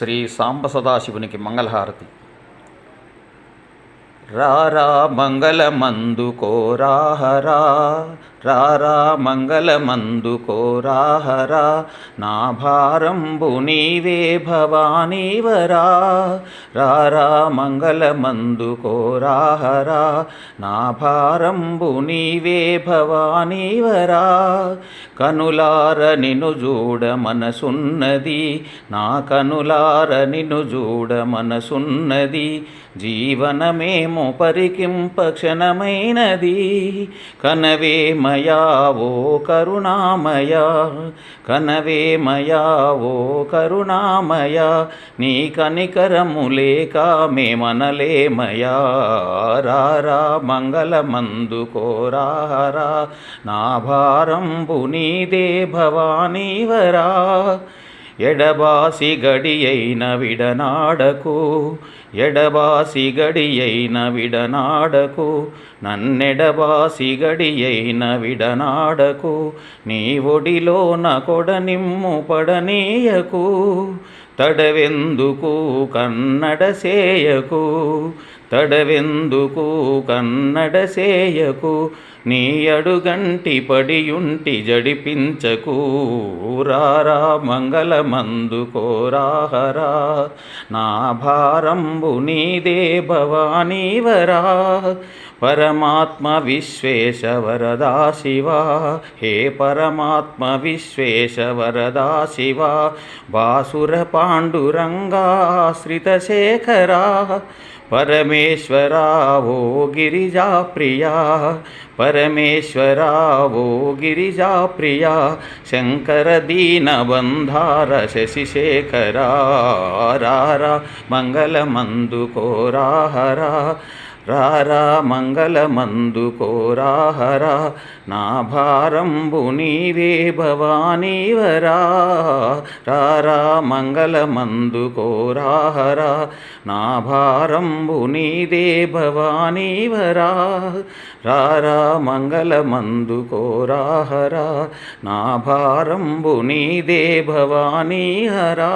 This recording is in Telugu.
శ్రీ సాంబ సదాశివునికి మంగళహారతి. రారా మంగళమందు కోరాహరా రారా మంగళమందు కోరాహరా నా భారంబు నీవే భవానీవరా రారా మంగళమందు కోరాహరా నా భారంబు నీవే భవానీవరా కనులార నిను చూడ మనసున్నది. నా కనులార నిను చూడ మనసున్నది. జీవనమేమో పరికింప క్షణమైనది కనవే ఓ కరుణామయ కనవే ఓ కరుణామయ నీ కనికరము లేక మేమనలేమయా రారా మంగళమందు కోరారా నా భారంబు నీదే భవానీవరా. ఎడబాసి గడియైన విడనాడకు ఎడబాసి గడియైన విడనాడకు నన్నెడబాసి గడియైన విడనాడకు నీ ఒడిలోన కొడనిమ్ము పడనీయకు తడవెందుకు కన్నడ సేయకు తడవెందుకు కన్నడసేయకు నీ అడుగంటి పడియుంటి జడిపించకు. రారా మంగళమందు కోరాహరా. నా భారంబు నీదే భవానీవరా. పరమాత్మ విశ్వేశ వరదా శివా. హే పరమాత్మ విశ్వేశ వరదా శివా. బాసుర పాండురంగాశ్రిత శేఖరా పరమేశ్వరా ఓ గిరిజా ప్రియా పరమేశ్వరా ఓ గిరిజా ప్రియా శంకర దీనబంధార శశిశేఖరా రారా మంగళమందు కోరాహరా రారా మంగళమందు కోరాహరా నా భారంబు నీవే భవానీవరా రారా మంగళమందు కోరాహరా నా భారంబు నీదే భవానీవరా రారా మంగళమందు కోరాహరా నా భారంబు నీదే భవానీహరా